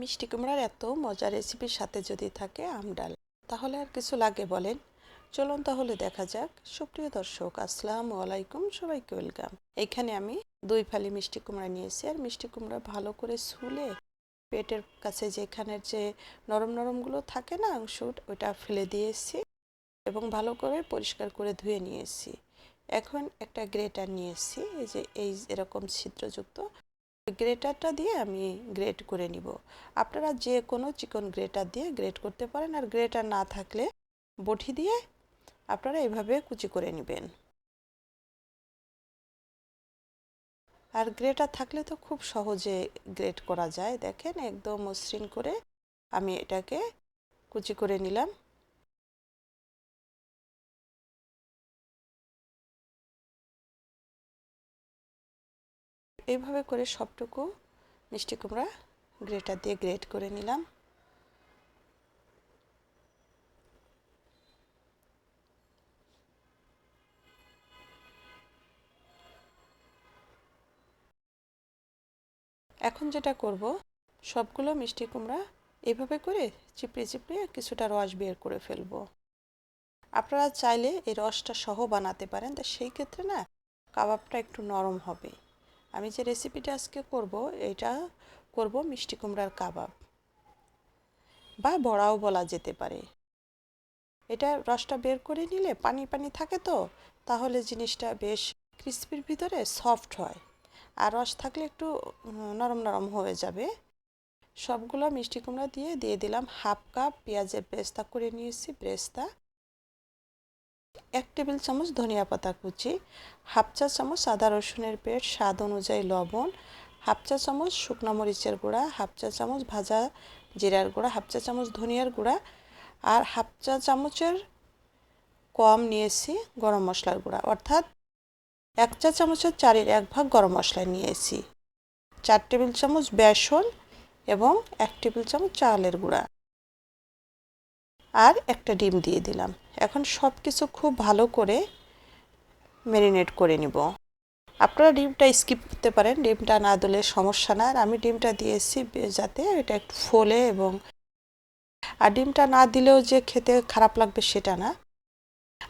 মিষ্টি কুমড়ার এত মজার রেসিপির সাথে যদি থাকে আম ডাল, তাহলে আর কিছু লাগে বলেন। চলুন তাহলে দেখা যাক। সুপ্রিয় দর্শক, আসসালামু আলাইকুম, সবাইকে ওয়েলকাম। এখানে আমি দুই ফালি মিষ্টি কুমড়া নিয়েছি, আর মিষ্টি কুমড়া ভালো করে শুলে পেটের কাছে যেখানের যে নরম নরমগুলো থাকে না অংশ ওটা ফেলে দিয়েছি এবং ভালো করে পরিষ্কার করে ধুয়ে নিয়েছি। এখন একটা গ্রেটার নিয়েছি, এই যে, এই এরকম ছিদ্রযুক্ত গ্রেটারটা দিয়ে আমি গ্রেট করে নিব। আপনারা যে কোনো চিকন গ্রেটার দিয়ে গ্রেট করতে পারেন আর গ্রেটার না থাকলে বটি দিয়ে আপনারা এভাবে কুচি করে নেবেন। আর গ্রেটার থাকলে তো খুব সহজে গ্রেট করা যায়। দেখেন, একদম মসৃণ করে আমি এটাকে কুচি করে নিলাম। এইভাবে করে সবটুকু মিষ্টি কুমড়া গ্রেটার দিয়ে গ্রেট করে নিলাম। এখন যেটা করব, সবগুলো মিষ্টি কুমড়া এভাবে করে চিপড়ে চিপড়ে কিছুটা রস বের করে ফেলব। আপনারা চাইলে এই রসটা সহ বানাতে পারেন, তা সেই ক্ষেত্রে না, কাবাবটা একটু নরম হবে। আমি যে রেসিপিটা আজকে করব, এটা করব মিষ্টি কুমড়ার কাবাব। বা বড়াও বলা যেতে পারে। এটা রসটা বের করে নিলে পানি পানি থাকে তো, তাহলে জিনিসটা বেশ ক্রিস্পির ভিতরে সফট হয়। আর রস থাকলে একটু নরম নরম হয়ে যাবে। সবগুলো মিষ্টি কুমড়া দিয়ে দিয়ে দিলাম হাফ কাপ পেঁয়াজের ব্রেস্তা করে নিয়েছি ব্রেস্তা এক টেবিল চামচ ধনিয়া পাতা কুচি, হাফ চা চামচ আদা রসুনের পেট, স্বাদ অনুযায়ী লবণ, হাফ চা চামচ শুকনো মরিচের গুঁড়া, হাফ চা চামচ ভাজা জিরার গুঁড়া, হাফ চা চামচ ধনিয়ার গুঁড়া আর হাফ চা চামচের কম নিয়েছি গরম মশলার গুঁড়া। অর্থাৎ এক চা চামচের চারের এক ভাগ গরম মশলা নিয়েছি। চার টেবিল চামচ বেসন এবং এক টেবিল চামচ চালের গুঁড়া। আর একটা ডিম দিয়ে দিলাম। এখন সব কিছু খুব ভালো করে ম্যারিনেট করে নিব। আপনারা ডিমটা স্কিপ করতে পারেন, ডিমটা না দিলে সমস্যা না। আর আমি ডিমটা দিয়েছি যাতে এটা একটু ফোলে এবং আর ডিমটা না দিলেও যে খেতে খারাপ লাগবে সেটা না।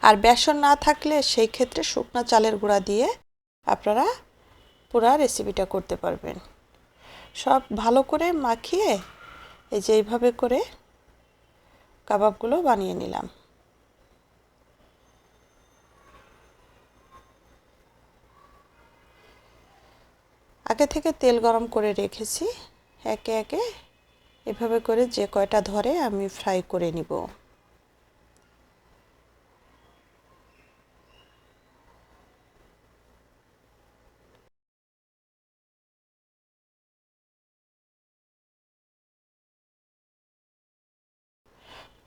আর বেসন না থাকলে সেই ক্ষেত্রে শুকনো চালের গুঁড়া দিয়ে আপনারা পুরা রেসিপিটা করতে পারবেন। সব ভালো করে মাখিয়ে এই যে এইভাবে করে কাবাবগুলো বানিয়ে নিলাম। আগে থেকে তেল গরম করে রেখেছি। একে একে এভাবে করে যে কয়টা ধরে আমি ফ্রাই করে নিব।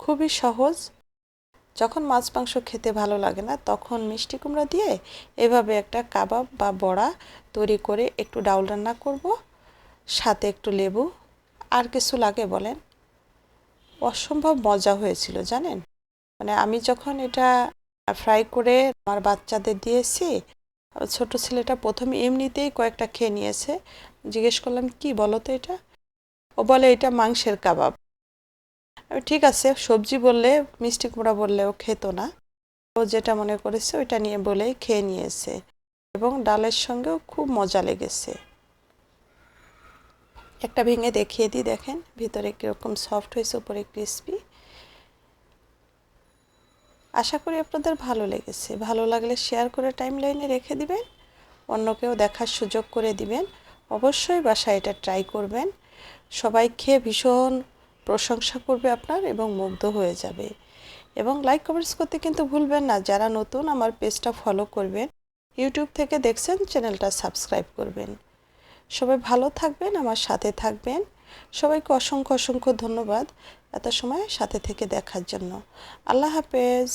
খুবই সহজ যখন মাছ মাংস খেতে ভালো লাগে না, তখন মিষ্টি কুমড়া দিয়ে এভাবে একটা কাবাব বা বড়া তৈরি করে একটু ডাউল রান্না করব, সাথে একটু লেবু, আর কিছু লাগে বলেন। অসম্ভব মজা হয়েছিল, জানেন? মানে আমি যখন এটা ফ্রাই করে আমার বাচ্চাদের দিয়েছি, ছোট ছেলেটা প্রথমে এমনিতেই কয়েকটা খেয়ে নিয়েছে। জিজ্ঞেস করলাম, কি বলো তো এটা? ও বলে, এটা মাংসের কাবাব। ঠিক আছে, সবজি বললে, মিষ্টি কুমড়া বললেও খেত না। ও যেটা মনে করেছে ওইটা নিয়ে বলেই খেয়ে নিয়েছে এবং ডালের সঙ্গেও খুব মজা লেগেছে। একটা ভেঙে দেখিয়ে দিই, দেখেন, ভিতরে কীরকম সফট হয়েছে, উপরে ক্রিসপি। আশা করি আপনাদের ভালো লেগেছে। ভালো লাগলে শেয়ার করে টাইম লাইনে রেখে দিবেন, অন্যকেও দেখার সুযোগ করে দিবেন। অবশ্যই বাসায় এটা ট্রাই করবেন। সবাই খেয়ে ভীষণ প্রশংসা করবে আপনার এবং মুগ্ধ হয়ে যাবে। এবং লাইক কমেন্টস করতে কিন্তু ভুলবেন না। যারা নতুন আমার পেজটা ফলো করবেন ইউটিউব থেকে দেখছেন চ্যানেলটা সাবস্ক্রাইব করবেন। সবাই ভালো থাকবেন, আমার সাথে থাকবেন। সবাইকে অসংখ্য অসংখ্য ধন্যবাদ এত সময় সাথে থেকে দেখার জন্য। আল্লাহ হাফেজ।